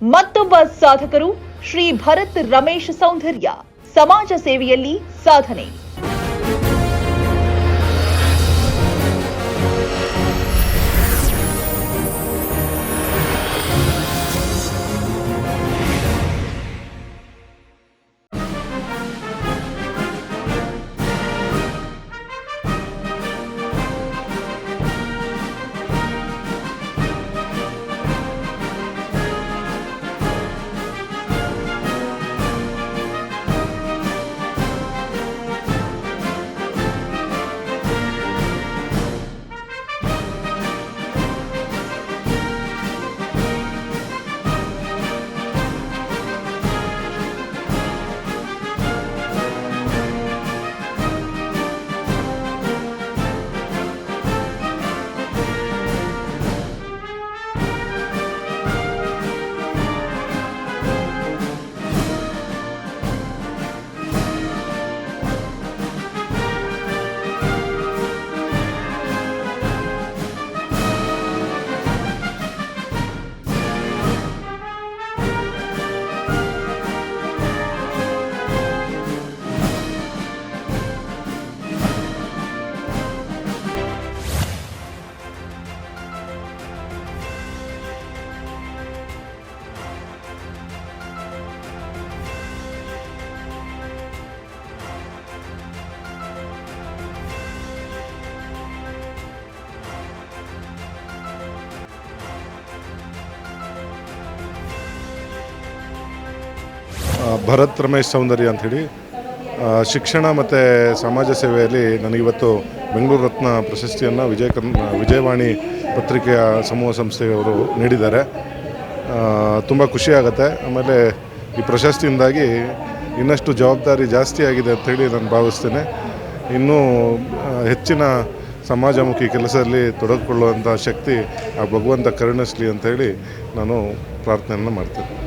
ಮತ್ತೊಬ್ಬ ಸಾಧಕರು ಶ್ರೀ ಭರತ್ ರಮೇಶ್ ಸೌಂದರ್ಯ ಸಮಾಜ ಸೇವೆಯಲ್ಲಿ ಸಾಧನೆ. ಭರತ್ ರಮೇಶ್ ಸೌಂದರ್ಯ ಅಂಥೇಳಿ. ಶಿಕ್ಷಣ ಮತ್ತು ಸಮಾಜ ಸೇವೆಯಲ್ಲಿ ನನಗಿವತ್ತು ಬೆಂಗಳೂರು ರತ್ನ ಪ್ರಶಸ್ತಿಯನ್ನು ವಿಜಯ ಕರ್ನ ವಿಜಯವಾಣಿ ಪತ್ರಿಕೆಯ ಸಮೂಹ ಸಂಸ್ಥೆಯವರು ನೀಡಿದ್ದಾರೆ. ತುಂಬ ಖುಷಿಯಾಗತ್ತೆ ಆಮೇಲೆ ಈ ಪ್ರಶಸ್ತಿಯಿಂದಾಗಿ ಇನ್ನಷ್ಟು ಜವಾಬ್ದಾರಿ ಜಾಸ್ತಿ ಆಗಿದೆ ಅಂಥೇಳಿ ನಾನು ಭಾವಿಸ್ತೇನೆ. ಇನ್ನೂ ಹೆಚ್ಚಿನ ಸಮಾಜಮುಖಿ ಕೆಲಸದಲ್ಲಿ ತೊಡಗಿಕೊಳ್ಳುವಂಥ ಶಕ್ತಿ ಆ ಭಗವಂತ ಕರುಣಿಸಲಿ ಅಂಥೇಳಿ ನಾನು ಪ್ರಾರ್ಥನೆಯನ್ನು ಮಾಡ್ತೇನೆ.